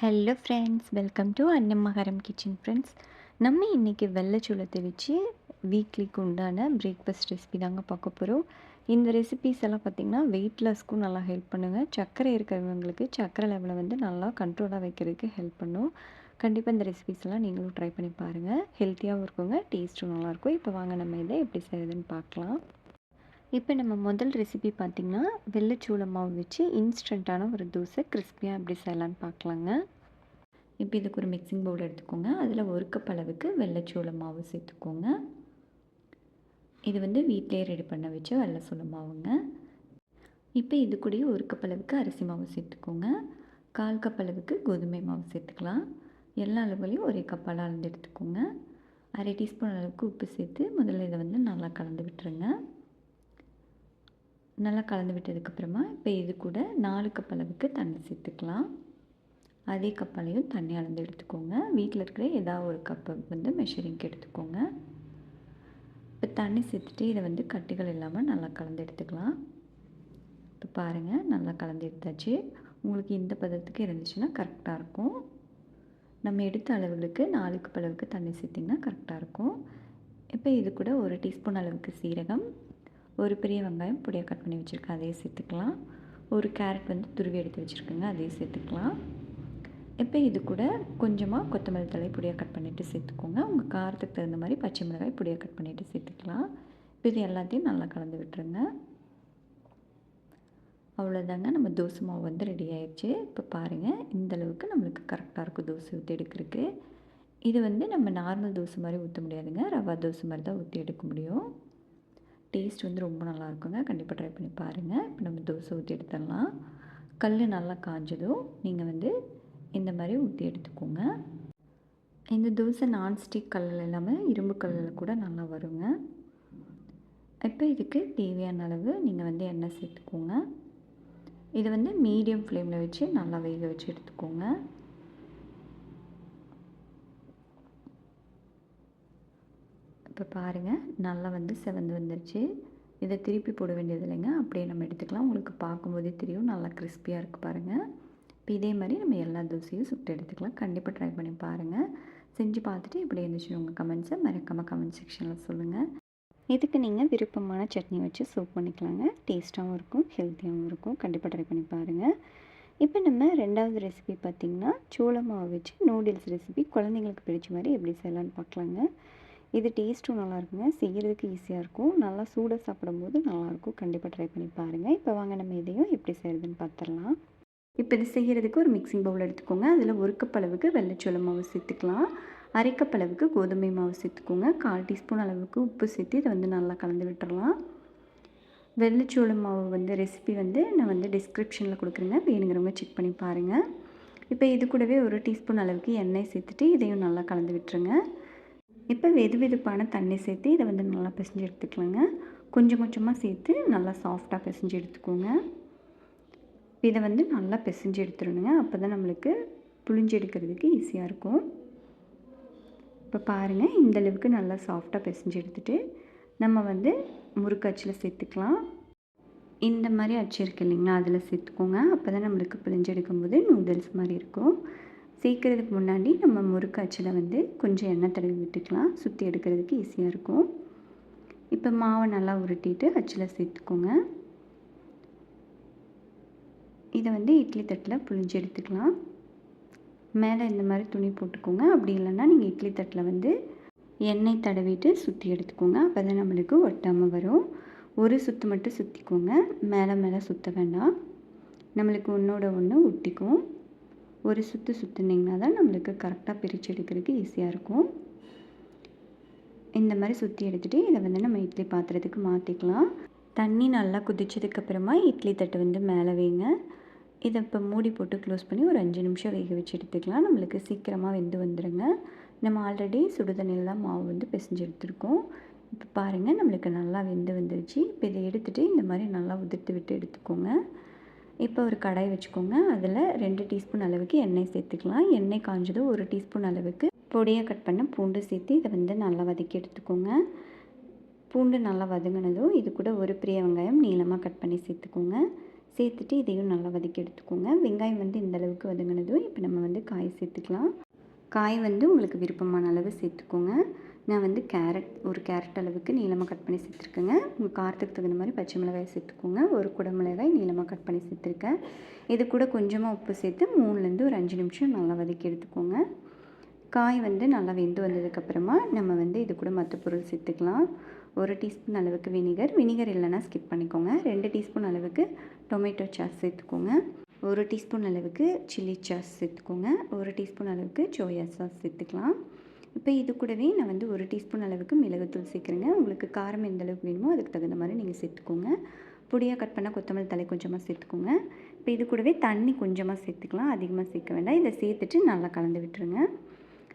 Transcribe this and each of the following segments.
Hello friends welcome to Annamakaram kitchen friends நம்ம இன்றைக்கி வெள்ளைச்சோளத்தை வச்சு வீக்லிக்கு உண்டான பிரேக்ஃபாஸ்ட் ரெசிபி தாங்க பார்க்க போகிறோம் இந்த ரெசிபிஸ் எல்லாம் பார்த்திங்கன்னா வெயிட் லாஸ்க்கும் நல்லா ஹெல்ப் பண்ணுங்கள் சர்க்கரை இருக்கிறவங்களுக்கு சர்க்கரை லெவலை வந்து நல்லா கண்ட்ரோலாக வைக்கிறதுக்கு ஹெல்ப் பண்ணும். கண்டிப்பாக இந்த ரெசிபிஸ் எல்லாம் நீங்களும் ட்ரை பண்ணி பாருங்கள் ஹெல்த்தியாகவும் இருக்குங்க டேஸ்ட்டும் நல்லாயிருக்கும் இப்போ வாங்க நம்ம இதை எப்படி செய்யுதுன்னு பார்க்கலாம். இப்போ நம்ம முதல் ரெசிபி பார்த்திங்கன்னா வெள்ளைச்சூளை மாவு வச்சு இன்ஸ்டண்ட்டான ஒரு தோசை கிறிஸ்பியாக எப்படி செய்யலான்னு பார்க்கலாங்க. இப்போ இதுக்கு ஒரு மிக்சிங் பவுல் எடுத்துக்கோங்க. அதில் ஒரு கப் அளவுக்கு வெள்ளைச்சூளை மாவு சேர்த்துக்கோங்க. இது வந்து வீட்டிலே ரெடி பண்ண வச்சு வெள்ளை சோள மாவுங்க. இப்போ இது கூடயே ஒரு கப் அளவுக்கு அரிசி மாவு சேர்த்துக்கோங்க. கால் கப் அளவுக்கு கோதுமை மாவு சேர்த்துக்கலாம். எல்லா அளவுலையும் ஒரே கப்பால் அளந்து எடுத்துக்கோங்க. அரை டீஸ்பூன் அளவுக்கு உப்பு சேர்த்து முதல்ல இதை வந்து நல்லா கலந்து விட்டுருங்க. நல்லா கலந்து விட்டதுக்கப்புறமா இப்போ இது கூட நாலு கப் அளவுக்கு தண்ணி சேர்த்துக்கலாம். அதே கப்பாலையும் தண்ணி அளந்து எடுத்துக்கோங்க. வீட்டில் இருக்கிற ஏதாவது ஒரு கப்பை வந்து மெஷரிங்க்கு எடுத்துக்கோங்க. இப்போ தண்ணி சேர்த்துட்டு இதை வந்து கட்டிகள் இல்லாமல் நல்லா கலந்து எடுத்துக்கலாம். இப்போ பாருங்கள் நல்லா கலந்து எடுத்தாச்சு. உங்களுக்கு இந்த பதத்துக்கு இருந்துச்சுன்னா கரெக்டாக இருக்கும். நம்ம எடுத்த அளவுகளுக்கு நாலு கப் அளவுக்கு தண்ணி சேர்த்திங்கன்னா கரெக்டாக இருக்கும். இப்போ இது கூட ஒரு டீஸ்பூன் அளவுக்கு சீரகம் ஒரு பெரிய வெங்காயம் பொடியாக கட் பண்ணி வச்சுருக்கேன் அதையும் சேர்த்துக்கலாம். ஒரு கேரட் வந்து துருவி எடுத்து வச்சுருக்கேங்க அதையும் சேர்த்துக்கலாம். இப்போ இது கூட கொஞ்சமாக கொத்தமல்லி தலை பொடியாக கட் பண்ணிவிட்டு சேர்த்துக்கோங்க. உங்கள் காரத்துக்கு தகுந்த மாதிரி பச்சை மிளகாய் பொடியாக கட் பண்ணிவிட்டு சேர்த்துக்கலாம். இப்போ இது எல்லாத்தையும் நல்லா கலந்து விட்டுருங்க. அவ்வளோதாங்க நம்ம தோசை மாவு வந்து ரெடி ஆயிடுச்சு. இப்போ பாருங்கள் இந்த அளவுக்கு நம்மளுக்கு கரெக்டாக இருக்கும் தோசை ஊற்றி எடுக்கிறதுக்கு. இது வந்து நம்ம நார்மல் தோசை மாதிரி ஊற்ற முடியாதுங்க. ரவா தோசை மாதிரி தான் ஊற்றி எடுக்க முடியும். டேஸ்ட் வந்து ரொம்ப நல்லாயிருக்குங்க. கண்டிப்பாக ட்ரை பண்ணி பாருங்கள் இப்போ நம்ம தோசை ஊற்றி எடுத்துடலாம். கல் நல்லா காஞ்சதும் நீங்கள் வந்து இந்த மாதிரி ஊற்றி எடுத்துக்கோங்க. இந்த தோசை நான்ஸ்டிக் கல்லில் இல்லாமல் இரும்பு கல்லில் கூட நல்லா வருங்க. இப்போ இதுக்கு தேவையான அளவு நீங்கள் வந்து எண்ணெய் சேர்த்துக்கோங்க. இதை வந்து மீடியம் ஃப்ளேமில் வச்சு நல்லா வேக வச்சு எடுத்துக்கோங்க. இப்போ பாருங்கள் நல்லா வந்து செவந்து வந்துருச்சு. இதை திருப்பி போட வேண்டியது இல்லைங்க. அப்படியே நம்ம எடுத்துக்கலாம். உங்களுக்கு பார்க்கும்போதே தெரியும். நல்லா கிறிஸ்பியாக இருக்குது பாருங்கள் இப்போ இதே மாதிரி நம்ம எல்லா தோசையும் சுட்டு எடுத்துக்கலாம். கண்டிப்பாக ட்ரை பண்ணி பாருங்கள் செஞ்சு பார்த்துட்டு இப்படி இருந்துச்சு உங்கள் கமெண்ட்ஸை மறக்காமல் கமெண்ட் செக்ஷனில் சொல்லுங்கள் இதுக்கு நீங்கள் விருப்பமான சட்னி வச்சு சூப் பண்ணிக்கலாங்க. டேஸ்ட்டாகவும் இருக்கும் ஹெல்த்தியாகவும் இருக்கும். கண்டிப்பாக ட்ரை பண்ணி பாருங்கள் இப்போ நம்ம ரெண்டாவது ரெசிபி பார்த்திங்கன்னா சோள மாவு வச்சு நூடுல்ஸ் ரெசிபி குழந்தைங்களுக்கு பிடிச்ச மாதிரி எப்படி செய்யலான்னு பார்க்கலாங்க. இது டேஸ்ட்டும் நல்லாயிருக்குங்க. செய்கிறதுக்கு ஈஸியாக இருக்கும். நல்லா சூடாக சாப்பிடும்போது நல்லாயிருக்கும். கண்டிப்பாக ட்ரை பண்ணி பாருங்கள் இப்போ வாங்க நம்ம இதையும் எப்படி செய்கிறதுன்னு பார்த்துடலாம் இப்போ இது செய்கிறதுக்கு ஒரு மிக்சிங் பவுல் எடுத்துக்கோங்க. அதில் ஒரு கப் அளவுக்கு வெள்ளைச்சோள மாவு சேர்த்துக்கலாம். அரைக்கப் அளவுக்கு கோதுமை மாவு சேர்த்துக்கோங்க. கால் டீஸ்பூன் அளவுக்கு உப்பு சேர்த்து இதை வந்து நல்லா கலந்து விட்டுறலாம் வெள்ளைச்சோள மாவு வந்து ரெசிபி வந்து நான் வந்து டிஸ்கிரிப்ஷனில் கொடுக்குறேங்க. வேணுங்கிறவங்க செக் பண்ணி பாருங்கள் இப்போ இது கூடவே ஒரு டீஸ்பூன் அளவுக்கு எண்ணெய் சேர்த்துட்டு இதையும் நல்லா கலந்து விட்டுருங்க. இப்போ வெது வெதுப்பான தண்ணி சேர்த்து இதை வந்து நல்லா பிசைஞ்சு எடுத்துக்கலாங்க. கொஞ்சம் கொஞ்சமாக சேர்த்து நல்லா சாஃப்டாக பிசைஞ்சு எடுத்துக்கோங்க. இதை வந்து நல்லா பிசைஞ்சு எடுத்துடணுங்க. அப்போ தான் நம்மளுக்கு புளிஞ்சு எடுக்கிறதுக்கு ஈஸியாக இருக்கும். இப்போ பாருங்கள் இந்தளவுக்கு நல்லா சாஃப்டாக பிசைஞ்சு எடுத்துகிட்டு நம்ம வந்து முறுக்கு அச்சில் சேர்த்துக்கலாம். இந்த மாதிரி அச்சு இருக்கு இல்லைங்களா அதில் சேர்த்துக்கோங்க. அப்போ தான் நம்மளுக்கு பிழிஞ்செடுக்கும்போது நூடுல்ஸ் மாதிரி இருக்கும். சேர்க்குறதுக்கு முன்னாடி நம்ம முறுக்கு அச்சில் வந்து கொஞ்சம் எண்ணெய் தடவி விட்டுக்கலாம். சுற்றி எடுக்கிறதுக்கு ஈஸியாக இருக்கும். இப்போ மாவை நல்லா உருட்டிட்டு அச்சில் சேர்த்துக்கோங்க. இதை வந்து இட்லி தட்டில் புழிஞ்சு எடுத்துக்கலாம். மேலே இந்த மாதிரி துணி போட்டுக்கோங்க. அப்படி இல்லைன்னா நீங்கள் இட்லி தட்டில் வந்து எண்ணெய் தடவிட்டு சுற்றி எடுத்துக்கோங்க. அப்போ தான் நம்மளுக்கு ஒட்டாமல் வரும். ஒரு சுற்று மட்டும் சுற்றிக்கோங்க மேலே மேலே சுற்ற வேண்டாம். நம்மளுக்கு ஒன்றோட ஒன்று ஒட்டிக்கும். ஒரு சுற்று சுற்றுனிங்கன்னா தான் நம்மளுக்கு கரெக்டாக பிரித்து எடுக்கிறதுக்கு ஈஸியாக இருக்கும். இந்த மாதிரி சுற்றி எடுத்துகிட்டு இதை வந்து நம்ம இட்லி பாத்திரத்துக்கு மாற்றிக்கலாம் தண்ணி நல்லா குதிச்சதுக்கப்புறமா இட்லி தட்டு வந்து மேலே வைங்க. இதை இப்போ மூடி போட்டு க்ளோஸ் பண்ணி ஒரு அஞ்சு நிமிஷம் வேக வச்சு எடுத்துக்கலாம். நம்மளுக்கு சீக்கிரமாக வெந்து வந்துடுங்க நம்ம ஆல்ரெடி சுடுதண்ணியில் தான் மாவு வந்து பிசைஞ்சு எடுத்துருக்கோம். இப்போ பாருங்கள் நம்மளுக்கு நல்லா வெந்து வந்துருச்சு. இப்போ இதை எடுத்துகிட்டு இந்த மாதிரி நல்லா உதிர்த்து விட்டு எடுத்துக்கோங்க. இப்போ ஒரு கடாய் வச்சுக்கோங்க. அதில் ரெண்டு டீஸ்பூன் அளவுக்கு எண்ணெய் சேர்த்துக்கலாம். எண்ணெய் காஞ்சதும் ஒரு டீஸ்பூன் அளவுக்கு பொடியாக கட் பண்ண பூண்டு சேர்த்து இதை வந்து நல்லா வதக்கி எடுத்துக்கோங்க. பூண்டு நல்லா வதங்கினதும் இது கூட ஒரு பெரிய வெங்காயம் நீளமாக கட் பண்ணி சேர்த்துக்கோங்க. சேர்த்துட்டு இதையும் நல்லா வதக்கி எடுத்துக்கோங்க. வெங்காயம் வந்து இந்த அளவுக்கு வதங்கினதும் இப்போ நம்ம வந்து காய் சேர்த்துக்கலாம். காய் வந்து உங்களுக்கு விருப்பமான அளவு சேர்த்துக்கோங்க. நான் வந்து கேரட் ஒரு கேரட் அளவுக்கு நீளமாக கட் பண்ணி சேர்த்துருக்கேங்க. உங்கள் காரத்துக்கு தகுந்த மாதிரி பச்சை மிளகாய் சேர்த்துக்கோங்க. ஒரு குடமிளகாய் நீளமாக கட் பண்ணி சேர்த்துருக்கேன். இது கூட கொஞ்சமாக உப்பு சேர்த்து மூணுலேருந்து ஒரு அஞ்சு நிமிஷம் நல்லா வதக்கி எடுத்துக்கோங்க. காய் வந்து நல்லா வெந்து வந்ததுக்கப்புறமா நம்ம வந்து இது கூட மற்ற பொருள் சேர்த்துக்கலாம். ஒரு டீஸ்பூன் அளவுக்கு வினிகர். வினிகர் இல்லைன்னா ஸ்கிப் பண்ணிக்கோங்க. ரெண்டு டீஸ்பூன் அளவுக்கு டொமேட்டோ சாஸ் சேர்த்துக்கோங்க. ஒரு டீஸ்பூன் அளவுக்கு சில்லி சாஸ் சேர்த்துக்கோங்க. ஒரு டீஸ்பூன் அளவுக்கு சோயா சாஸ் சேர்த்துக்கலாம். இப்போ இது கூடவே நான் வந்து ஒரு டீஸ்பூன் அளவுக்கு மிளகுத்தூள் சேர்க்குறேங்க. உங்களுக்கு காரம் எந்த அளவுக்கு வேணுமோ அதுக்கு தகுந்த மாதிரி நீங்கள் சேர்த்துக்கோங்க. பொடியாக கட் பண்ணால் கொத்தமல்லி தலை கொஞ்சமாக சேர்த்துக்கோங்க. இப்போ இது கூடவே தண்ணி கொஞ்சமாக சேர்த்துக்கலாம். அதிகமாக சேர்க்க வேண்டாம். இதை சேர்த்துட்டு நல்லா கலந்து விட்டுருங்க.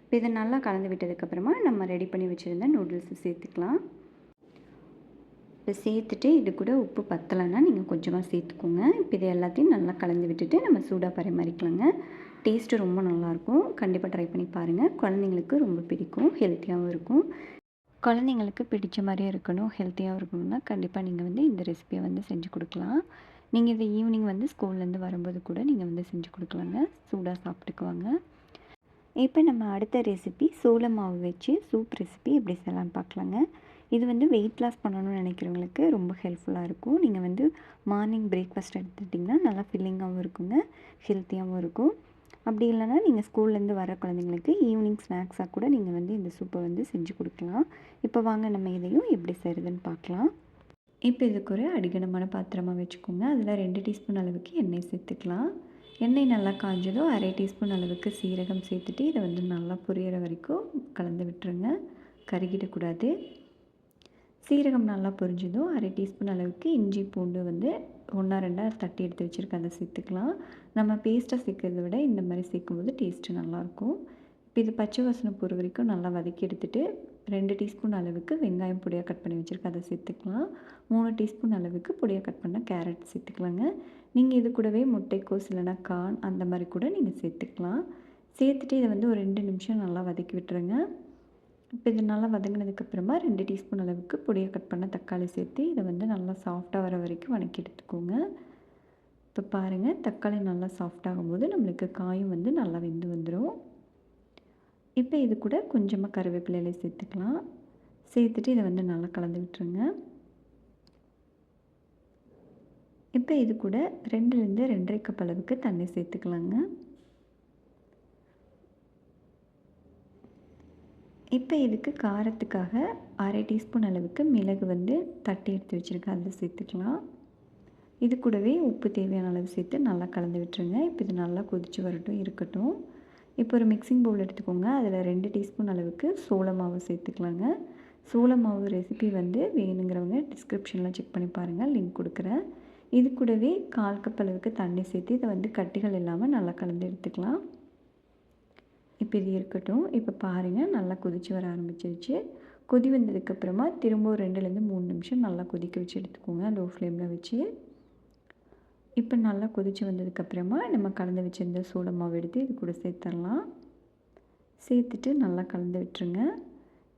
இப்போ இதை நல்லா கலந்து விட்டதுக்கப்புறமா நம்ம ரெடி பண்ணி வச்சுருந்த நூடுல்ஸை சேர்த்துக்கலாம். இப்போ சேர்த்துட்டு இது கூட உப்பு பத்தலைன்னா நீங்கள் கொஞ்சமாக சேர்த்துக்கோங்க. இப்போ இது எல்லாத்தையும் நல்லா கலந்து விட்டுட்டு நம்ம சூடாக பரிமாறிக்கலாங்க. டேஸ்ட்டு ரொம்ப நல்லாயிருக்கும். கண்டிப்பாக ட்ரை பண்ணி பாருங்கள் குழந்தைங்களுக்கு ரொம்ப பிடிக்கும். ஹெல்த்தியாகவும் இருக்கும். குழந்தைங்களுக்கு பிடிச்ச மாதிரியே இருக்கணும். ஹெல்த்தியாகவும் இருக்கணும்னா கண்டிப்பாக நீங்கள் வந்து இந்த ரெசிபியை வந்து செஞ்சு கொடுக்கலாம். நீங்கள் இதை ஈவினிங் வந்து ஸ்கூல்லேருந்து வரும்போது கூட நீங்கள் வந்து செஞ்சு கொடுக்கலாங்க. சூடாக சாப்பிட்டுக்குவாங்க. இப்போ நம்ம அடுத்த ரெசிபி சோள மாவு வச்சு சூப் ரெசிபி எப்படி செய்யலாம் பார்க்கலாங்க. இது வந்து வெயிட் லாஸ் பண்ணணும்னு நினைக்கிறவங்களுக்கு ரொம்ப ஹெல்ப்ஃபுல்லாக இருக்கும். நீங்கள் வந்து மார்னிங் பிரேக்ஃபாஸ்ட் எடுத்துட்டிங்கன்னா நல்லா ஃபில்லிங்காகவும் இருக்குங்க. ஹெல்த்தியாகவும் இருக்கும். அப்படி இல்லைன்னா நீங்கள் ஸ்கூல்லேருந்து வர குழந்தைங்களுக்கு ஈவினிங் ஸ்நாக்ஸாக கூட நீங்கள் வந்து இந்த சூப்பை வந்து செஞ்சு கொடுக்கலாம். இப்போ வாங்க நம்ம இதையும் எப்படி செய்கிறதுன்னு பார்க்கலாம். இப்போ இதுக்கு ஒரு அடிகனமான பாத்திரமாக வச்சுக்கோங்க. அதில் ரெண்டு டீஸ்பூன் அளவுக்கு எண்ணெய் சேர்த்துக்கலாம். எண்ணெய் நல்லா காஞ்சதும் அரை டீஸ்பூன் அளவுக்கு சீரகம் சேர்த்துட்டு இதை வந்து நல்லா பொரியிற வரைக்கும் கலந்து விட்டுருங்க. கருகிடக்கூடாது. சீரகம் நல்லா பொரிஞ்சதும் அரை டீஸ்பூன் அளவுக்கு இஞ்சி பூண்டு வந்து ஒன்றா ரெண்டாக தட்டி எடுத்து வச்சுருக்க அதை சேர்த்துக்கலாம் நம்ம பேஸ்ட்டாக சேர்க்கறத விட இந்த மாதிரி சேர்க்கும்போது டேஸ்ட்டு நல்லாயிருக்கும் இப்போ இது பச்சை வாசனை போகிற வரைக்கும் நல்லா வதக்கி எடுத்துகிட்டு ரெண்டு டீஸ்பூன் அளவுக்கு வெங்காயம் பொடியாக கட் பண்ணி வச்சுருக்க அதை சேர்த்துக்கலாம் மூணு டீஸ்பூன் அளவுக்கு பொடியாக கட் பண்ண கேரட் சேர்த்துக்கலாங்க நீங்கள் இது கூடவே முட்டைக்கோஸ் இல்லைனா கான் அந்த மாதிரி கூட நீங்கள் சேர்த்துக்கலாம். சேர்த்துட்டு இதை வந்து ஒரு ரெண்டு நிமிஷம் நல்லா வதக்கி விட்டுருங்க. இப்போ இது நல்லா வதங்கினதுக்கப்புறமா ரெண்டு டீஸ்பூன் அளவுக்கு பொடியாக கட் பண்ண தக்காளி சேர்த்து இதை வந்து நல்லா சாஃப்டாக வர வரைக்கும் வணக்கி எடுத்துக்கோங்க. இப்போ பாருங்கள் தக்காளி நல்லா சாஃப்டாகும் போது நம்மளுக்கு காயும் வந்து நல்லா வெந்து வந்துடும் இப்போ இது கூட கொஞ்சமாக கருவேப்பிலையில சேர்த்துக்கலாம். சேர்த்துட்டு இதை வந்து நல்லா கலந்து விட்டுருங்க. இப்போ இது கூட ரெண்டுலேருந்து ரெண்டரை கப் அளவுக்கு தண்ணி சேர்த்துக்கலாங்க. இப்போ இதுக்கு காரத்துக்காக அரை டீஸ்பூன் அளவுக்கு மிளகு வந்து தட்டி எடுத்து வச்சுருக்கேன். அதில் சேர்த்துக்கலாம். இது கூடவே உப்பு தேவையான அளவு சேர்த்து நல்லா கலந்து விட்டுருங்க. இப்போ இது நல்லா கொதித்து வரட்டும் இருக்கட்டும். இப்போ ஒரு மிக்சிங் பவுல் எடுத்துக்கோங்க. அதில் ரெண்டு டீஸ்பூன் அளவுக்கு சோள மாவு சேர்த்துக்கலாங்க. சோள மாவு ரெசிபி வந்து வேணுங்கிறவங்க டிஸ்கிரிப்ஷனில் செக் பண்ணி பாருங்கள் லிங்க் கொடுக்குறேன். இது கூடவே கால் கப் அளவுக்கு தண்ணி சேர்த்து இதை வந்து கட்டிகள் இல்லாமல் நல்லா கலந்து எடுத்துக்கலாம். இப்போ இது இருக்கட்டும். இப்போ பாருங்கள் நல்லா கொதித்து வர ஆரம்பிச்சிருச்சு. கொதி வந்ததுக்கப்புறமா திரும்ப ஒரு ரெண்டுலேருந்து மூணு நிமிஷம் நல்லா கொதிக்க வச்சு எடுத்துக்கோங்க லோ ஃப்ளேமில் வச்சு. இப்போ நல்லா கொதித்து வந்ததுக்கப்புறமா நம்ம கலந்து வச்சுருந்த சோள மாவு எடுத்து இது கூட சேர்த்துடலாம். சேர்த்துட்டு நல்லா கலந்து விட்டுருங்க.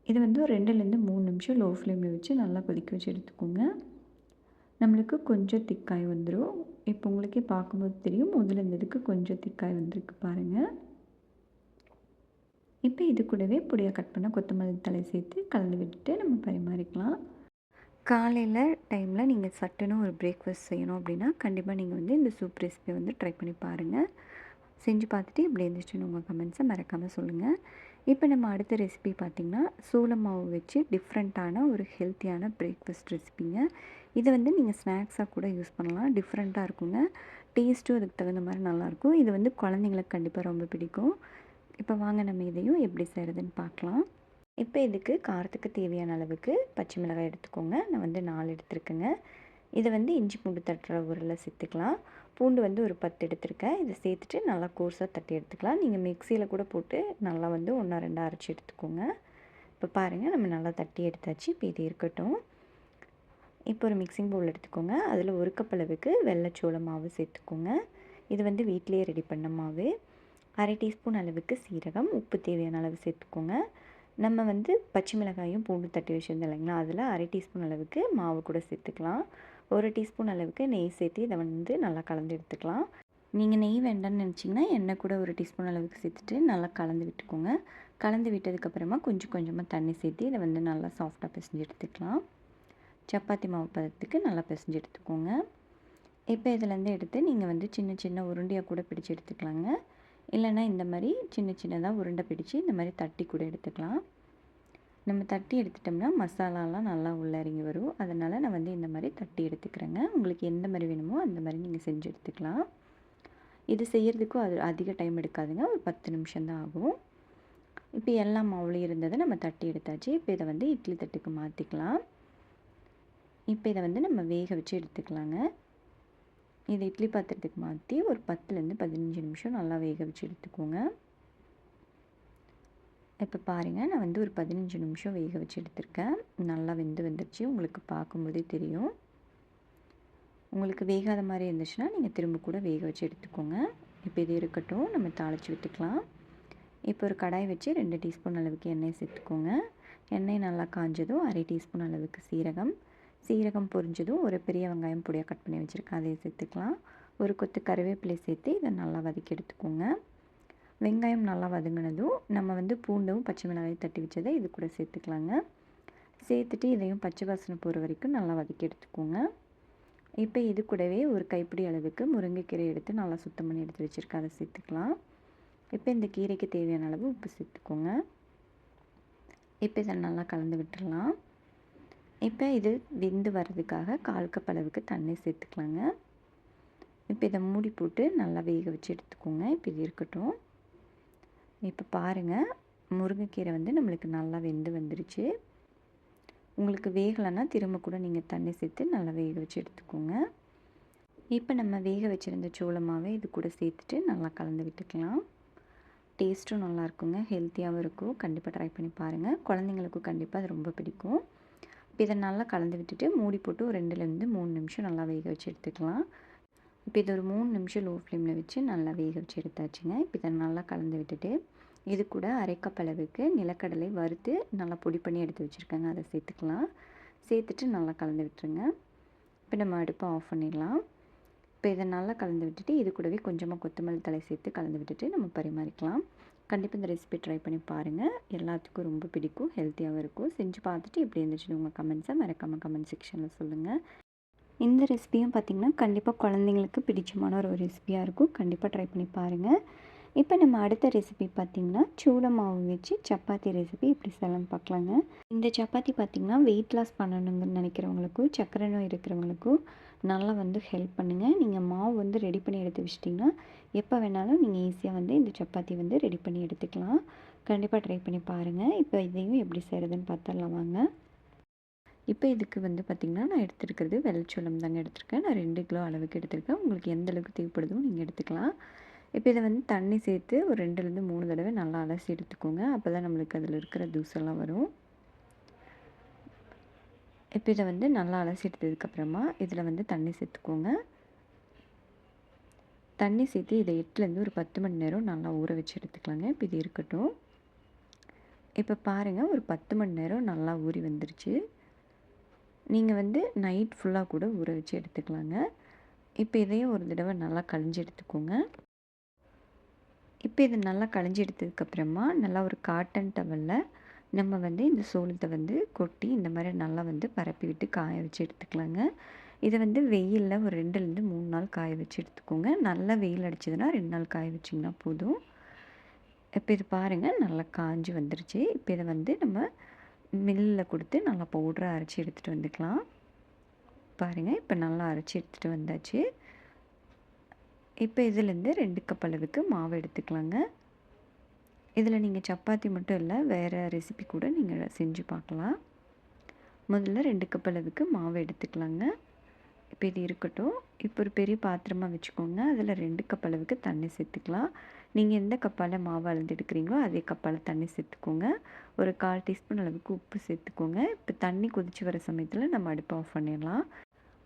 இது வந்து ஒரு ரெண்டுலேருந்து மூணு நிமிஷம் லோ ஃப்ளேமில் வச்சு நல்லா கொதிக்க வச்சு எடுத்துக்கோங்க. நம்மளுக்கு கொஞ்சம் திக்காய் வந்துடும் இப்போ உங்களுக்கே பார்க்கும்போது தெரியும் முதல்ல இருந்ததுக்கு கொஞ்சம் திக்காய் வந்திருக்கு பாருங்கள் இப்போ இது கூடவே பொடியாக கட் பண்ண கொத்தமல்லி தலை சேர்த்து கலந்து விட்டுட்டு நம்ம பரிமாறிக்கலாம். காலையில் டைமில் நீங்கள் சட்டுன்னு ஒரு பிரேக்ஃபாஸ்ட் செய்யணும் அப்படின்னா கண்டிப்பாக நீங்கள் வந்து இந்த சூப் ரெசிபியை வந்து ட்ரை பண்ணி பாருங்கள் செஞ்சு பார்த்துட்டு இப்படி இருந்துச்சுன்னு உங்கள் கமெண்ட்ஸை மறக்காமல் சொல்லுங்கள் இப்போ நம்ம அடுத்த ரெசிபி பார்த்திங்கன்னா சோள மாவு வச்சு டிஃப்ரெண்ட்டான ஒரு ஹெல்த்தியான பிரேக்ஃபாஸ்ட் ரெசிபிங்க இதை வந்து நீங்கள் ஸ்நாக்ஸாக கூட யூஸ் பண்ணலாம். டிஃப்ரெண்ட்டாக இருக்குங்க. டேஸ்ட்டும் அதுக்கு தகுந்த மாதிரி நல்லாயிருக்கும் இது வந்து குழந்தைங்களுக்கு கண்டிப்பாக ரொம்ப பிடிக்கும். இப்போ வாங்க நம்ம இதையும் எப்படி செய்கிறதுன்னு பார்க்கலாம். இப்போ இதுக்கு காரத்துக்கு தேவையான அளவுக்கு பச்சை மிளகாய் எடுத்துக்கோங்க. நான் வந்து நாலு எடுத்துருக்கேங்க. இதை வந்து இஞ்சி பூண்டு தட்டுற உரில் சேர்த்துக்கலாம். பூண்டு வந்து ஒரு பத்து எடுத்திருக்கேன். இதை சேர்த்துட்டு நல்லா கோர்ஸாக தட்டி எடுத்துக்கலாம். நீங்கள் மிக்சியில் கூட போட்டு நல்லா வந்து ஒன்றா ரெண்டாக அரைச்சி எடுத்துக்கோங்க. இப்போ பாருங்கள் நம்ம நல்லா தட்டி எடுத்தாச்சு. இப்போ இது இருக்கட்டும். இப்போ ஒரு மிக்சிங் பவுல் எடுத்துக்கோங்க. அதில் ஒரு கப் அளவுக்கு வெள்ளைச்சோள மாவு சேர்த்துக்கோங்க. இது வந்து வீட்டிலேயே ரெடி பண்ண மாவு. அரை டீஸ்பூன் அளவுக்கு சீரகம் உப்பு தேவையான அளவு சேர்த்துக்கோங்க. நம்ம வந்து பச்சை மிளகாயும் பூண்டு தட்டி வச்சுருந்தோம் இல்லைங்களா? அதில் அரை டீஸ்பூன் அளவுக்கு மாவு கூட சேர்த்துக்கலாம். ஒரு டீஸ்பூன் அளவுக்கு நெய் சேர்த்து இதை வந்து நல்லா கலந்து எடுத்துக்கலாம். நீங்கள் நெய் வேண்டாம்னு நினச்சிங்கன்னா எண்ணெய் கூட ஒரு டீஸ்பூன் அளவுக்கு சேர்த்துட்டு நல்லா கலந்து விட்டுக்கோங்க. கலந்து விட்டதுக்கப்புறமா கொஞ்சம் கொஞ்சமாக தண்ணி சேர்த்து இதை வந்து நல்லா சாஃப்டாக பிசைஞ்சு எடுத்துக்கலாம். சப்பாத்தி மாவு பதத்துக்கு நல்லா பிசைஞ்சு எடுத்துக்கோங்க. இப்போ இதிலேருந்து எடுத்து நீங்கள் வந்து சின்ன சின்ன உருண்டையாக கூட பிடிச்சி எடுத்துக்கலாங்க. இல்லைன்னா இந்த மாதிரி சின்ன சின்னதாக உருண்டை பிடிச்சி இந்த மாதிரி தட்டி கூட எடுத்துக்கலாம். நம்ம தட்டி எடுத்துட்டோம்னா மசாலாலாம் நல்லா உள்ள இறங்கி வரும். அதனால் நான் வந்து இந்த மாதிரி தட்டி எடுத்துக்கிறேங்க. உங்களுக்கு எந்த மாதிரி வேணுமோ அந்த மாதிரி நீங்கள் செஞ்சு எடுத்துக்கலாம். இது செய்கிறதுக்கும் அது அதிக டைம் எடுக்காதுங்க. ஒரு பத்து நிமிஷம் தான் ஆகும். இப்போ எல்லா மாவுலையும் இருந்ததை நம்ம தட்டி எடுத்தாச்சு. இப்போ இதை வந்து இட்லி தட்டுக்கு மாற்றிக்கலாம் இப்போ இதை வந்து நம்ம வேக வச்சு எடுத்துக்கலாங்க. இதை இட்லி பாத்திரத்துக்கு மாற்றி ஒரு பத்துலேருந்து பதினஞ்சு நிமிஷம் நல்லா வேக வச்சு எடுத்துக்கோங்க. இப்போ பாருங்கள் நான் வந்து ஒரு பதினஞ்சு நிமிஷம் வேக வச்சு எடுத்திருக்கேன். நல்லா வெந்து வந்துருச்சு. உங்களுக்கு பார்க்கும்போதே தெரியும். உங்களுக்கு வேகாத மாதிரி இருந்துச்சுன்னா நீங்கள் திரும்ப கூட வேக வச்சு எடுத்துக்கோங்க. இப்போ இது இருக்கட்டும் நம்ம தாளித்து விட்டுக்கலாம். இப்போ ஒரு கடாய் வச்சு ரெண்டு டீஸ்பூன் அளவுக்கு எண்ணெய் சேர்த்துக்கோங்க. எண்ணெய் நல்லா காஞ்சதும் அரை டீஸ்பூன் அளவுக்கு சீரகம் சீரகம் பொரிஞ்சதும் ஒரு பெரிய வெங்காயம் பொடியாக கட் பண்ணி வச்சுருக்கேன். அதையும் சேர்த்துக்கலாம். ஒரு கொத்து கருவேப்பிலை சேர்த்து இதை நல்லா வதக்கி எடுத்துக்கோங்க. வெங்காயம் நல்லா வதங்கினதும் நம்ம வந்து பூண்டும் பச்சை மிளகாயும் தட்டி வச்சதை இது கூட சேர்த்துக்கலாங்க. சேர்த்துட்டு இதையும் பச்சை வாசனை போகிற வரைக்கும் நல்லா வதக்கி எடுத்துக்கோங்க. இப்போ இது கூடவே ஒரு கைப்பிடி அளவுக்கு முருங்கைக்கீரை எடுத்து நல்லா சுத்தம் பண்ணி எடுத்து வச்சுருக்கேன். அதை சேர்த்துக்கலாம். இப்போ இந்த கீரைக்கு தேவையான அளவு உப்பு சேர்த்துக்கோங்க. இப்போ இதை நல்லா கலந்து விட்டுடலாம். இப்போ இது வெந்து வர்றதுக்காக கால் கப் அளவுக்கு தண்ணி சேர்த்துக்கலாங்க. இப்போ இதை மூடி போட்டு நல்லா வேக வச்சு எடுத்துக்கோங்க. இப்போ இது இருக்கட்டும். இப்போ பாருங்கள் முருங்கைக்கீரை வந்து நம்மளுக்கு நல்லா வெந்து வந்துருச்சு. உங்களுக்கு வேகலைன்னா திரும்ப கூட நீங்கள் தண்ணி சேர்த்து நல்லா வேக வச்சு எடுத்துக்கோங்க. இப்போ நம்ம வேக வச்சுருந்த சோளமாகவே இது கூட சேர்த்துட்டு நல்லா கலந்து விட்டுக்கலாம். டேஸ்ட்டும் நல்லா இருக்குங்க. ஹெல்த்தியாகவும் இருக்கும். கண்டிப்பாக ட்ரை பண்ணி பாருங்கள் குழந்தைங்களுக்கும் கண்டிப்பாக அது ரொம்ப பிடிக்கும். இதை நல்லா கலந்து விட்டுட்டு மூடி போட்டு ஒரு ரெண்டுலேருந்து மூணு நிமிஷம் நல்லா வேக வச்சு எடுத்துக்கலாம். இப்போ இது ஒரு மூணு நிமிஷம் லோ ஃப்ளேமில் வச்சு நல்லா வேக வச்சு எடுத்தாச்சுங்க. இப்போ இதை நல்லா கலந்து விட்டுட்டு இது கூட அரைக்கப் அளவுக்கு நிலக்கடலை வறுத்து நல்லா பொடி பண்ணி எடுத்து வச்சுருக்கேங்க. அதை சேர்த்துக்கலாம். சேர்த்துட்டு நல்லா கலந்து விட்டுருங்க. இப்போ நம்ம அடுப்பை ஆஃப் பண்ணிடலாம். இப்போ இதை நல்லா கலந்து விட்டுட்டு இது கூடவே கொஞ்சமாக கொத்தமல்லி தலை சேர்த்து கலந்து விட்டுட்டு நம்ம பரிமாறிக்கலாம். கண்டிப்பாக இந்த ரெசிபி ட்ரை பண்ணி பாருங்கள் எல்லாத்துக்கும் ரொம்ப பிடிக்கும் ஹெல்த்தியாகவும் இருக்கும். செஞ்சு பார்த்துட்டு எப்படி இருந்துச்சுன்னு உங்கள் கமெண்ட்ஸை மறக்காமல் கமெண்ட் செக்ஷனில் சொல்லுங்கள் இந்த ரெசிபியும் பார்த்திங்கன்னா கண்டிப்பாக குழந்தைங்களுக்கு பிடிச்சமான ஒரு ரெசிபியாக இருக்கும். கண்டிப்பாக ட்ரை பண்ணி பாருங்கள் இப்போ நம்ம அடுத்த ரெசிபி பார்த்திங்கன்னா சூட மாவு வச்சு சப்பாத்தி ரெசிபி எப்படி செய்யலாம் பார்க்கலாங்க இந்த சப்பாத்தி பார்த்திங்கன்னா வெயிட் லாஸ் பண்ணணுங்கன்னு நினைக்கிறவங்களுக்கும் சக்கரை நோய் இருக்கிறவங்களுக்கும் நல்லா வந்து ஹெல்ப் பண்ணுங்கள் நீங்கள் மாவு வந்து ரெடி பண்ணி எடுத்து வச்சிட்டிங்கன்னா எப்போ வேணாலும் நீங்கள் ஈஸியாக வந்து இந்த சப்பாத்தி வந்து ரெடி பண்ணி எடுத்துக்கலாம். கண்டிப்பாக ட்ரை பண்ணி பாருங்கள் இப்போ இதையும் எப்படி செய்கிறதுன்னு பார்த்துடலாம் வாங்க. இப்போ இதுக்கு வந்து பார்த்திங்கன்னா நான் எடுத்துருக்கிறது வெள்ளச்சோளம் தாங்க எடுத்திருக்கேன். நான் ரெண்டு கிலோ அளவுக்கு எடுத்திருக்கேன். உங்களுக்கு எந்த அளவுக்கு தேவைப்படுதோ நீங்கள் எடுத்துக்கலாம். இப்போ இதை வந்து தண்ணி சேர்த்து ஒரு ரெண்டுலேருந்து மூணு தடவை நல்லா அலசி எடுத்துக்கோங்க. அப்போ தான் நம்மளுக்கு அதில் இருக்கிற தூசெல்லாம் வரும். இப்போ இதை வந்து நல்லா அலசி எடுத்ததுக்கப்புறமா இதில் வந்து தண்ணி சேர்த்துக்கோங்க. தண்ணி சேர்த்து இதை எட்டுலேருந்து ஒரு பத்து மணி நேரம் நல்லா ஊற வச்சு எடுத்துக்கலாங்க. இப்போ இது இருக்கட்டும். இப்போ பாருங்கள் ஒரு பத்து மணி நேரம் நல்லா ஊறி வந்துருச்சு. நீங்கள் வந்து நைட் ஃபுல்லாக கூட ஊற வச்சு எடுத்துக்கலாங்க. இப்போ இதையும் ஒரு தடவை நல்லா கழிஞ்சு எடுத்துக்கோங்க. இப்போ இதை நல்லா கழிஞ்சு எடுத்ததுக்கப்புறமா நல்லா ஒரு காட்டன் டவலில் நம்ம வந்து இந்த சோளத்தை வந்து கொட்டி இந்த மாதிரி நல்லா வந்து பரப்பி விட்டு காய வச்சு எடுத்துக்கலாங்க. இதை வந்து வெயிலில் ஒரு ரெண்டுலேருந்து மூணு நாள் காய வச்சு எடுத்துக்கோங்க. நல்லா வெயில் அடிச்சதுன்னா ரெண்டு நாள் காய வச்சிங்கன்னா போதும். இப்போ இது பாருங்கள் நல்லா காஞ்சி வந்துருச்சு. இப்போ இதை வந்து நம்ம மில்லில் கொடுத்து நல்லா பவுடராக அரைச்சி எடுத்துகிட்டு வந்துக்கலாம். பாருங்கள் இப்போ நல்லா அரைச்சி எடுத்துகிட்டு வந்தாச்சு. இப்போ இதிலேருந்து ரெண்டு கப் அளவுக்கு மாவு எடுத்துக்கலாங்க. இதில் நீங்கள் சப்பாத்தி மட்டும் இல்லை வேறு ரெசிபி கூட நீங்கள் செஞ்சு பார்க்கலாம். முதல்ல ரெண்டு கப் அளவுக்கு மாவு எடுத்துக்கலாங்க. இப்போ இது இருக்கட்டும். இப்போ ஒரு பெரிய பாத்திரமாக வச்சுக்கோங்க. அதில் ரெண்டு கப் அளவுக்கு தண்ணி சேர்த்துக்கலாம். நீங்கள் எந்த கப்பால் மாவு அளந்து எடுக்கிறீங்களோ அதே கப்பால் தண்ணி சேர்த்துக்கோங்க. ஒரு கால் டீஸ்பூன் அளவுக்கு உப்பு சேர்த்துக்கோங்க. இப்போ தண்ணி கொதிச்சு வர சமயத்தில் நம்ம அடுப்பை ஆஃப் பண்ணிடலாம்.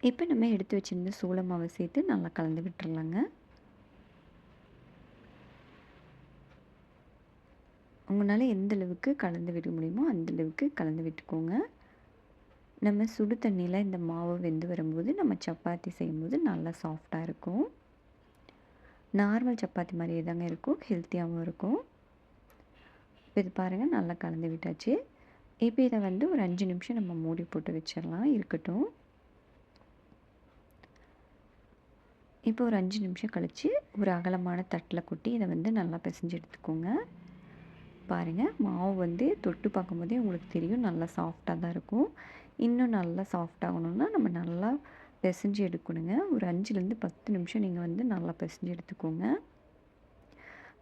இப்போ நம்ம எடுத்து வச்சுருந்த சோள மாவை சேர்த்து நல்லா கலந்து விட்டுறலாங்க. உங்களால் எந்த அளவுக்கு கலந்து விட முடியுமோ அந்த அளவுக்கு கலந்து விட்டுக்கோங்க. நம்ம சுடு தண்ணியில் இந்த மாவு வெந்து வரும்போது நம்ம சப்பாத்தி செய்யும்போது நல்லா சாஃப்டாக இருக்கும். நார்மல் சப்பாத்தி மாதிரியே தாங்க இருக்கும். ஹெல்த்தியாகவும் இருக்கும். இது பாருங்கள் நல்லா கலந்து விட்டாச்சு. இப்போ இதை வந்து ஒரு அஞ்சு நிமிஷம் நம்ம மூடி போட்டு வச்சிடலாம். இருக்கட்டும். இப்போ ஒரு அஞ்சு நிமிஷம் கழித்து ஒரு அகலமான தட்டில் கொட்டி இதை வந்து நல்லா பிசைஞ்சு எடுத்துக்கோங்க. பாருங்கள் மாவு வந்து தொட்டு பார்க்கும்போதே உங்களுக்கு தெரியும் நல்லா சாஃப்டாக தான் இருக்கும். இன்னும் நல்லா சாஃப்டாகணும்னா நம்ம நல்லா பிசைஞ்சு எடுக்கணுங்க. ஒரு அஞ்சுலேருந்து பத்து நிமிஷம் நீங்கள் வந்து நல்லா பிசைஞ்சு எடுத்துக்கோங்க.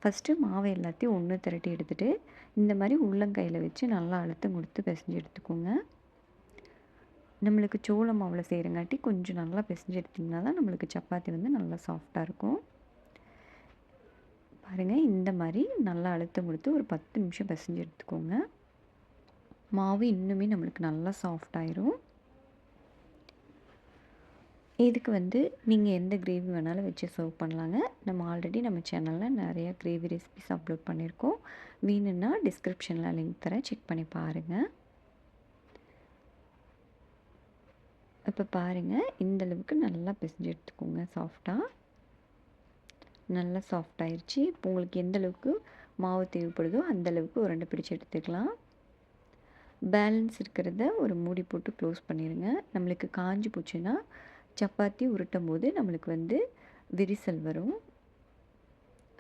ஃபஸ்ட்டு மாவை எல்லாத்தையும் ஒன்று திரட்டி எடுத்துகிட்டு இந்த மாதிரி உள்ளங்கையில் வச்சு நல்லா அழுத்தம் கொடுத்து பிசைஞ்சு எடுத்துக்கோங்க. நம்மளுக்கு சோள மாவில் செய்கிறங்காட்டி கொஞ்சம் நல்லா பிசைஞ்சு எடுத்திங்கன்னா தான் நம்மளுக்கு சப்பாத்தி வந்து நல்லா சாஃப்டாக இருக்கும். பாருங்கள் இந்த மாதிரி நல்லா அழுத்தம் கொடுத்து ஒரு பத்து நிமிஷம் பிசைஞ்சு எடுத்துக்கோங்க. மாவு இன்னுமே நம்மளுக்கு நல்லா சாஃப்டாயிரும் இதுக்கு வந்து நீங்கள் எந்த கிரேவி வேணாலும் வச்சு சர்வ் பண்ணலாங்க. நம்ம ஆல்ரெடி நம்ம சேனலில் நிறையா கிரேவி ரெசிபிஸ் அப்லோட் பண்ணியிருக்கோம். வேணும்னா டிஸ்கிரிப்ஷனில் லிங்க் தரேன். செக் பண்ணி பாருங்கள் இப்போ பாருங்கள் இந்தளவுக்கு நல்லா பிசைஞ்சு எடுத்துக்கோங்க சாஃப்டாக நல்லா சாஃப்ட் ஆயிடுச்சு இப்போ உங்களுக்கு எந்த அளவுக்கு மாவு தேவைப்படுதோ அந்தளவுக்கு உருண்டை பிடிச்சி எடுத்துக்கலாம். பேலன்ஸ் இருக்கிறத ஒரு மூடி போட்டு க்ளோஸ் பண்ணிடுங்க நம்மளுக்கு காஞ்சி போச்சுன்னா சப்பாத்தி உருட்டும் போது நம்மளுக்கு வந்து விரிசல் வரும்.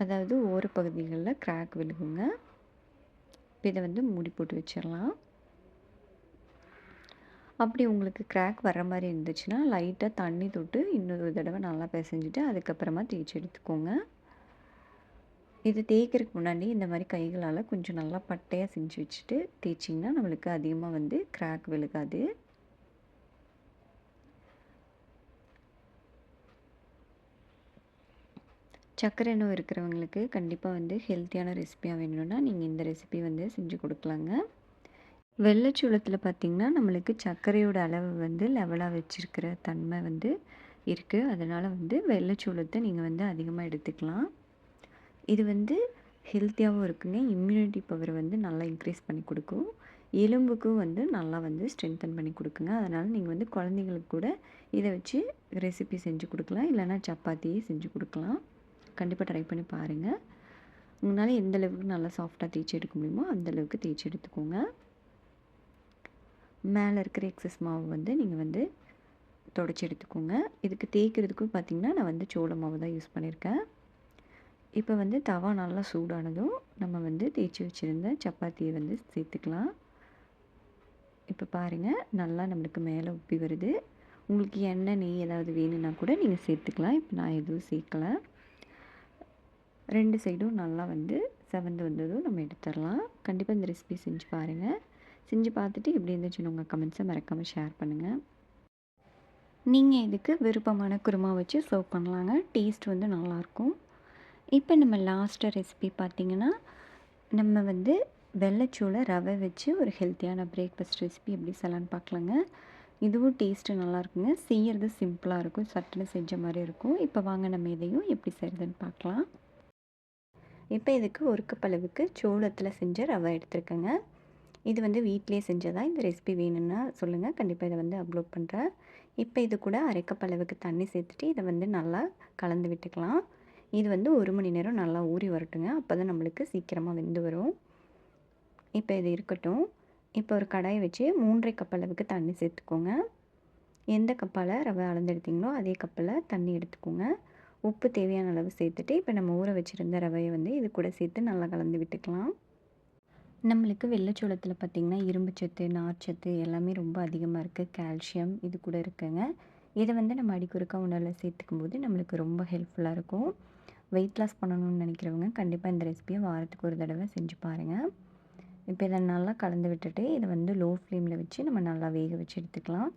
அதாவது ஓரப்பகுதிகளில் கிராக் விழுகுங்க. இப்போ இதை வந்து மூடி போட்டு வச்சிடலாம். அப்படி உங்களுக்கு கிராக் வர மாதிரி இருந்துச்சுன்னா லைட்டாக தண்ணி தொட்டு இன்னொரு தடவை நல்லா பிசைஞ்சிட்டு அதுக்கப்புறமா தேய்ச்சி எடுத்துக்கோங்க. இது தேய்க்கிறதுக்கு முன்னாடி இந்த மாதிரி கைகளால் கொஞ்சம் நல்லா பட்டையாக செஞ்சு வச்சுட்டு தேய்ச்சிங்கன்னா நம்மளுக்கு அதிகமாக வந்து கிராக் விழுகாது. சர்க்கரை நோய் இருக்கிறவங்களுக்கு கண்டிப்பாக வந்து ஹெல்த்தியான ரெசிபியாக வேணும்னா நீங்கள் இந்த ரெசிபி வந்து செஞ்சு கொடுக்கலாங்க. வெள்ளைச்சூளத்தில் பார்த்திங்கன்னா நம்மளுக்கு சர்க்கரையோட அளவு வந்து லெவலாக வச்சுருக்கிற தன்மை வந்து இருக்குது அதனால் வந்து வெள்ளைச்சூளத்தை நீங்கள் வந்து அதிகமாக எடுத்துக்கலாம். இது வந்து ஹெல்த்தியாகவும் இருக்குங்க. இம்யூனிட்டி பவர் வந்து நல்லா இன்க்ரீஸ் பண்ணி கொடுக்கும். எலும்புக்கும் வந்து நல்லா வந்து ஸ்ட்ரென்தன் பண்ணி கொடுக்குங்க. அதனால் நீங்கள் வந்து குழந்தைங்களுக்கு கூட இதை வச்சு ரெசிபி செஞ்சு கொடுக்கலாம். இல்லைனா சப்பாத்தியே செஞ்சு கொடுக்கலாம். கண்டிப்பாக ட்ரை பண்ணி பாருங்கள் உங்களால் எந்த அளவுக்கு நல்லா சாஃப்டாக தேய்ச்சி எடுக்க முடியுமோ அந்தளவுக்கு தேய்ச்சி எடுத்துக்கோங்க. மேலே இருக்கிற எக்ஸஸ் மாவு வந்து நீங்கள் வந்து தொடச்சி எடுத்துக்கோங்க. இதுக்கு தேய்க்கிறதுக்கும் பார்த்திங்கன்னா நான் வந்து சோள மாவு தான் யூஸ் பண்ணியிருக்கேன் இப்போ வந்து தவா நல்லா சூடானதும் நம்ம வந்து தேய்ச்சி வச்சுருந்த சப்பாத்தியை வந்து சேர்த்துக்கலாம். இப்போ பாருங்கள் நல்லா நம்மளுக்கு மேலே உப்பி வருது. உங்களுக்கு எண்ணெய் நெய் ஏதாவது வேணும்னா கூட நீங்கள் சேர்த்துக்கலாம். இப்போ நான் எதுவும் சேர்க்கலை. ரெண்டு சைடும் நல்லா வந்து செவந்து வந்ததும் நம்ம எடுத்துடலாம். கண்டிப்பாக இந்த ரெசிபி செஞ்சு பாருங்கள் செஞ்சு பார்த்துட்டு எப்படி இருந்துச்சுன்னு உங்கள் கமெண்ட்ஸை மறக்காமல் ஷேர் பண்ணுங்கள் நீங்கள் இதுக்கு விருப்பமான குருமா வச்சு சர்வ் பண்ணலாங்க? டேஸ்ட் வந்து நல்லாயிருக்கும். இப்போ நம்ம லாஸ்ட்டு ரெசிபி பார்த்திங்கன்னா நம்ம வந்து வெள்ளைச்சூளை ரவை வச்சு ஒரு ஹெல்த்தியான பிரேக்ஃபாஸ்ட் ரெசிபி எப்படி செய்யலான்னு பார்க்கலாங்க. இதுவும் டேஸ்ட்டு நல்லாயிருக்குங்க. செய்கிறது சிம்பிளாக இருக்கும். சட்டுன்னு செஞ்ச மாதிரி இருக்கும். இப்போ வாங்க நம்ம இதையும் எப்படி செய்கிறதுன்னு பார்க்கலாம். இப்போ இதுக்கு ஒரு கப் அளவுக்கு சோளத்தில் செஞ்ச ரவை எடுத்துருக்கேங்க. இது வந்து வீட்டிலே செஞ்சதாக இந்த ரெசிபி வேணும்னா சொல்லுங்கள் கண்டிப்பாக இதை வந்து அப்லோட் பண்ணுறேன் இப்போ இது கூட அரைக்கப் அளவுக்கு தண்ணி சேர்த்துட்டு இதை வந்து நல்லா கலந்து விட்டுக்கலாம். இது வந்து ஒரு மணி நேரம் நல்லா ஊறி வரட்டுங்க. அப்போ தான் நம்மளுக்கு சீக்கிரமாக வெந்து வரும். இப்போ இது இருக்கட்டும். இப்போ ஒரு கடாயை வச்சு மூன்றரை கப் அளவுக்கு தண்ணி சேர்த்துக்கோங்க. எந்த கப்பால் ரவை அளந்தெடுத்தீங்களோ அதே கப்பில் தண்ணி எடுத்துக்கோங்க. உப்பு தேவையான அளவு சேர்த்துட்டு இப்போ நம்ம ஊற வச்சுருந்த ரவையை வந்து இது கூட சேர்த்து நல்லா கலந்து விட்டுக்கலாம். நம்மளுக்கு வெள்ளைச்சோளத்தில் பார்த்திங்கன்னா இரும்புச்சத்து நார்ச்சத்து எல்லாமே ரொம்ப அதிகமாக இருக்குது கால்சியம் இது கூட இருக்குங்க. இதை வந்து நம்ம அடிக்குறுக்காக உணவில் சேர்த்துக்கும் போது நம்மளுக்கு ரொம்ப ஹெல்ப்ஃபுல்லாக இருக்கும். வெயிட் லாஸ் பண்ணணும்னு நினைக்கிறவங்க கண்டிப்பாக இந்த ரெசிபியை வாரத்துக்கு ஒரு தடவை செஞ்சு பாருங்கள் இப்போ இதை நல்லா கலந்து விட்டுட்டு இதை வந்து லோ ஃப்ளேமில் வச்சு நம்ம நல்லா வேக வச்சு எடுத்துக்கலாம்.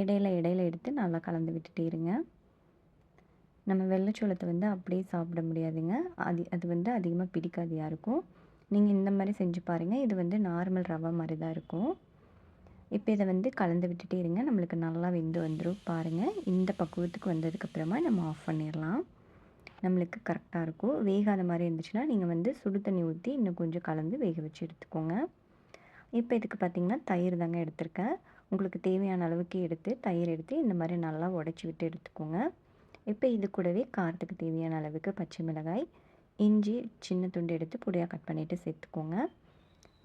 இடையில இடையில எடுத்து நல்லா கலந்து விட்டுட்டே இருங்க. நம்ம வெள்ளைச்சோளத்தை வந்து அப்படியே சாப்பிட முடியாதுங்க. அது அது வந்து அதிகமாக பிடிக்காது யாருக்கும். நீங்கள் இந்த மாதிரி செஞ்சு பாருங்கள் இது வந்து நார்மல் ரவை மாதிரி தான் இருக்கும். இப்போ இதை வந்து கலந்து விட்டுட்டே இருங்க. நம்மளுக்கு நல்லா வெந்து வந்துடும் பாருங்கள் இந்த பக்குவத்துக்கு வந்ததுக்கப்புறமா நம்ம ஆஃப் பண்ணிடலாம். நம்மளுக்கு கரெக்டாக இருக்கும். வேகாத மாதிரி இருந்துச்சுன்னா நீங்கள் வந்து சுடு தண்ணி ஊற்றி இன்னும் கொஞ்சம் கலந்து வேக வச்சு எடுத்துக்கோங்க. இப்போ இதுக்கு பார்த்திங்கன்னா தயிர் தாங்க எடுத்திருக்கேன். உங்களுக்கு தேவையான அளவுக்கு எடுத்து தயிர் எடுத்து இந்த மாதிரி நல்லா உடச்சி விட்டு எடுத்துக்கோங்க. இப்போ இது கூடவே காரத்துக்கு தேவையான அளவுக்கு பச்சை மிளகாய் இஞ்சி சின்ன துண்டு எடுத்து பொடியாக கட் பண்ணிவிட்டு சேர்த்துக்கோங்க.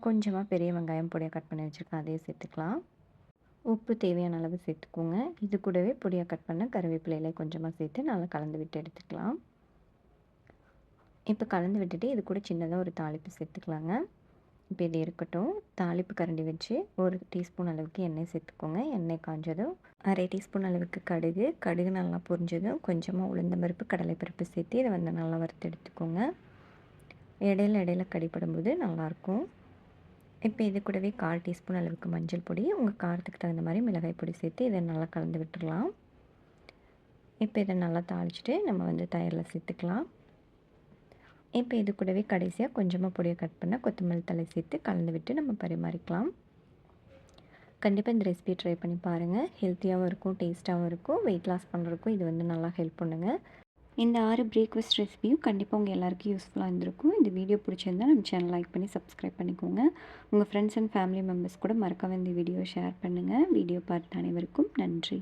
கொஞ்சமாக பெரிய வெங்காயம் பொடியாக கட் பண்ணி வச்சுருக்கேன் அதையும் சேர்த்துக்கலாம். உப்பு தேவையான அளவு சேர்த்துக்கோங்க. இது கூடவே பொடியாக கட் பண்ண கருவேப்பிலையில கொஞ்சமாக சேர்த்து நல்லா கலந்து விட்டு எடுத்துக்கலாம். இப்போ கலந்து விட்டுட்டு இது கூட சின்னதாக ஒரு தாளிப்பு சேர்த்துக்கலாங்க. இப்போ இது இருக்கட்டும். தாளிப்பு கரண்டி வச்சு ஒரு டீஸ்பூன் அளவுக்கு எண்ணெய் சேர்த்துக்கோங்க. எண்ணெய் காஞ்சதும் அரை டீஸ்பூன் அளவுக்கு கடுகு. கடுகு நல்லா பொரிஞ்சதும் கொஞ்சமாக உளுந்த பருப்பு கடலைப்பருப்பு சேர்த்து இதை வந்து நல்லா வறுத்து எடுத்துக்கோங்க. இடையில இடையில கடிப்படும்போது நல்லாயிருக்கும் இப்போ இது கூடவே கால் டீஸ்பூன் அளவுக்கு மஞ்சள் பொடி உங்கள் காரத்துக்கு தகுந்த மாதிரி மிளகாய் பொடி சேர்த்து இதை நல்லா கலந்து விட்டுடலாம் இப்போ இதை நல்லா தாளிச்சிட்டு நம்ம வந்து தயிரில் சேர்த்துக்கலாம். இப்போ இது கூடவே கடைசியாக கொஞ்சமாக பொடியை கட் பண்ணால் கொத்தமல்லி தலை சேர்த்து கலந்து விட்டு நம்ம பரிமாறிக்கலாம். கண்டிப்பாக இந்த ரெசிபி ட்ரை பண்ணி பாருங்கள் ஹெல்த்தியாகவும் இருக்கும் டேஸ்ட்டாகவும் இருக்கும் வெயிட் லாஸ் பண்ணுறதுக்கும் இது வந்து நல்லா ஹெல்ப் பண்ணுங்கள் இந்த ஆறு பிரேக்ஃபாஸ்ட் ரெசிபியும் கண்டிப்பாக உங்கள் எல்லாருக்கும் யூஸ்ஃபுல்லாக இருந்திருக்கும். இந்த வீடியோ பிடிச்சிருந்தா நம்ம சேனல் லைக் பண்ணி சப்ஸ்கிரைப் பண்ணிக்கோங்க. உங்கள் ஃப்ரெண்ட்ஸ் அண்ட் ஃபேமிலி மெம்பர்ஸ் கூட மறக்காம இந்த வீடியோ ஷேர் பண்ணுங்கள் வீடியோ பார்த்த அனைவருக்கும் நன்றி.